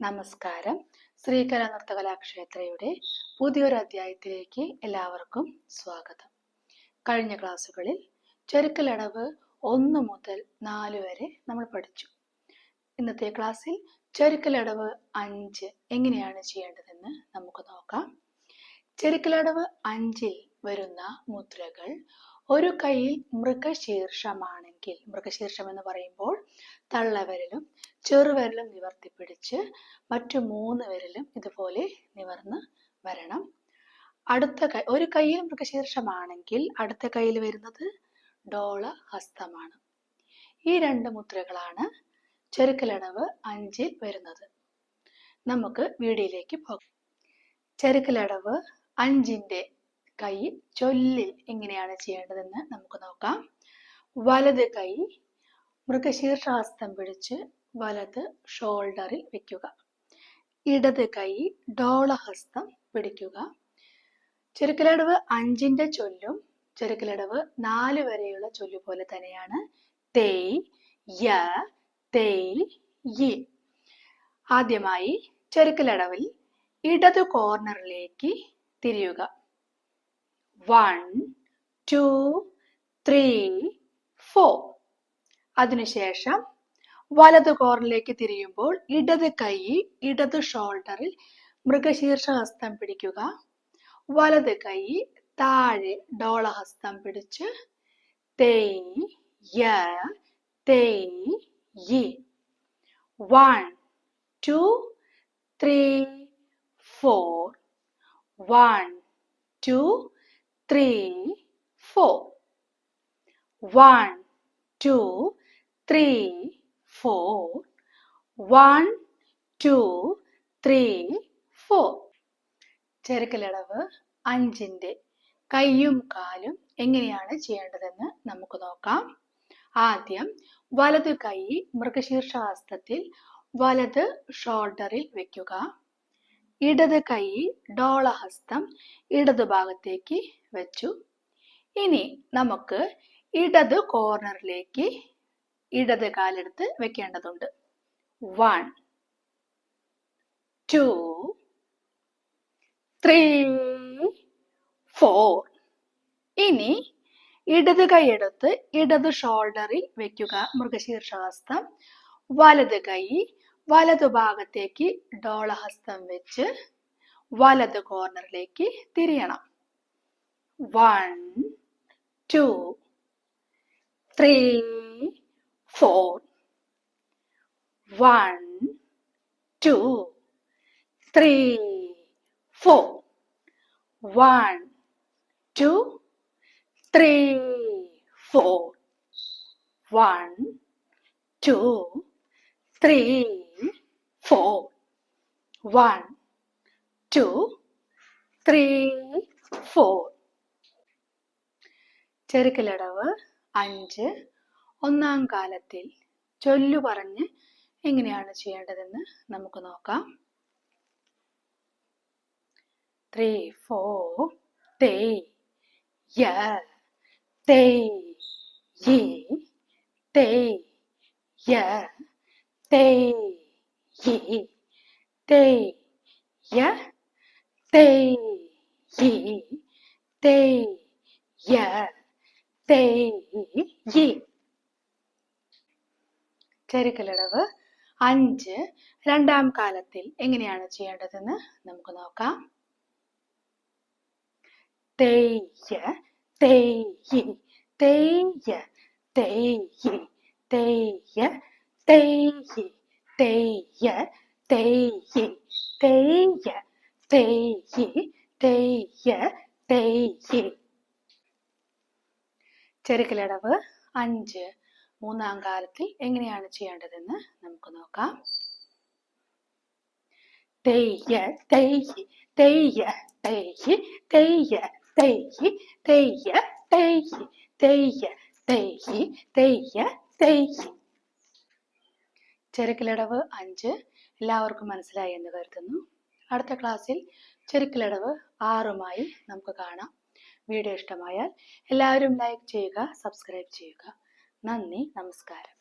നമസ്കാരം. ശ്രീകല നൃത്തകലാക്ഷേത്രയുടെ പുതിയൊരു അധ്യായത്തിലേക്ക് എല്ലാവർക്കും സ്വാഗതം. കഴിഞ്ഞ ക്ലാസ്സുകളിൽ ചെറുക്കലടവ് ഒന്ന് മുതൽ നാല് വരെ നമ്മൾ പഠിച്ചു. ഇന്നത്തെ ക്ലാസ്സിൽ ചെറുക്കലടവ് അഞ്ച് എങ്ങനെയാണ് ചെയ്യേണ്ടതെന്ന് നമുക്ക് നോക്കാം. ചെറുക്കലടവ് അഞ്ചിൽ വരുന്ന മുദ്രകൾ ഒരു കൈയിൽ മൃഗശീർഷമാണെങ്കിൽ മൃഗശീർഷം എന്ന് പറയുമ്പോൾ തള്ളവിരലും ചെറുവിരലും നിവർത്തിപ്പിടിച്ച് മറ്റു മൂന്ന് വിരലും ഇതുപോലെ നിവർന്ന് വരണം. അടുത്ത കൈ ഒരു കയ്യിൽ മൃഗശീർഷമാണെങ്കിൽ അടുത്ത കയ്യിൽ വരുന്നത് ഡോള ഹസ്തമാണ് ഈ രണ്ട് മുദ്രകളാണ് ചെറുക്കലടവ് അഞ്ചിൽ വരുന്നത്. നമുക്ക് വീഡിയോയിലേക്ക് പോകാം. ചെറുക്കലടവ് അഞ്ചിന്റെ കൈ ചൊല്ലിൽ എങ്ങനെയാണ് ചെയ്യേണ്ടതെന്ന് നമുക്ക് നോക്കാം. വലത് കൈ മൃഗശീർഷഹസ്തം പിടിച്ച് വലത് ഷോൾഡറിൽ വെക്കുക. ഇടത് കൈ ഡോളഹസ്തം പിടിക്കുക. ചെറുക്കലടവ് അഞ്ചിന്റെ ചൊല്ലും ചെറുക്കലടവ് നാല് വരെയുള്ള ചൊല്ലു പോലെ തന്നെയാണ്. തേയ് യ തേയ് യി. ആദ്യമായി ചെറുക്കലടവിൽ ഇടത് കോർണറിലേക്ക് തിരിയുക. One two three four. അതിനുശേഷം വലത് കോർണറിലേക്ക് തിരിയുമ്പോൾ ഇടത് കൈ ഇടത് ഷോൾഡറിൽ മൃഗശീർഷഹസ്തം പിടിക്കുക. വലത് കൈ താഴെ ഡോളഹസ്തം പിടിച്ച് തേയ് യ തേയ് യി. One two three four one two three four one two three four one two three four ചെറുക്കലടവ് അഞ്ചിന്റെ കൈയും കാലും എങ്ങനെയാണ് ചെയ്യേണ്ടതെന്ന് നമുക്ക് നോക്കാം. ആദ്യം വലത് കൈ മൃഗശീർഷാസ്ത്രത്തിൽ വലത് ഷോൾഡറിൽ വെക്കുക. ഇടത് കൈ ഡോളഹസ്തം ഇടത് ഭാഗത്തേക്ക് വെച്ചു. ഇനി നമുക്ക് ഇടത് കോർണറിലേക്ക് ഇടത് കാലെടുത്ത് വെക്കേണ്ടതുണ്ട്. വൺ ടു ത്രീ ഫോർ ഇനി ഇടത് കൈയെടുത്ത് ഇടത് ഷോൾഡറിൽ വെക്കുക. മൃഗശീർഷഹസ്തം വലത് കൈ വലതു ഭാഗത്തേക്ക് ഡോളഹസ്തം വെച്ച് വലത് കോർണറിലേക്ക് തിരിയണം. One two three four one, two, three, four, one, two, three, four, one, two, three, four, one, two, three, four. ചെറുക്കലടവ് അഞ്ച് ഒന്നാം കാലത്തിൽ ചൊല്ലു പറഞ്ഞ് എങ്ങനെയാണ് ചെയ്യേണ്ടതെന്ന് നമുക്ക് നോക്കാം. ത്രീ ഫോർ തേ യ തേ യി തേ യ തേ യി തേ യ തേ യി തേ യ തേ യി ചെറുക്കലടവ് അഞ്ച് രണ്ടാം കാലത്തിൽ എങ്ങനെയാണ് ചെയ്യേണ്ടതെന്ന് നമുക്ക് നോക്കാം തെയ്യ തേയ് തെയ്യ തേയ് തെയ്യ തേയ് തെയ്യ തേയ് തെയ്യ തേയ് തെയ്യ തേയ് ചെറുക്കലടവ് അഞ്ച് മൂന്നാം കാലത്തിൽ എങ്ങനെയാണ് ചെയ്യേണ്ടതെന്ന് നമുക്ക് നോക്കാം തെയ്യ തെയ്യ തെയ്യ തെയ്യ തെയ്യ തെയ്യ തെയ്യ തെയ്യ തെയ്യ തെയ്യ തെയ്യ തെയ്യ ചെറുക്കിലടവ് അഞ്ച് എല്ലാവർക്കും മനസ്സിലായി എന്ന് കരുതുന്നു അടുത്ത ക്ലാസ്സിൽ ചെറുക്കിലടവ് ആറുമായി നമുക്ക് കാണാം വീഡിയോ ഇഷ്ടമായാൽ എല്ലാവരും ലൈക്ക് ചെയ്യുക സബ്സ്ക്രൈബ് ചെയ്യുക നന്ദി നമസ്കാരം.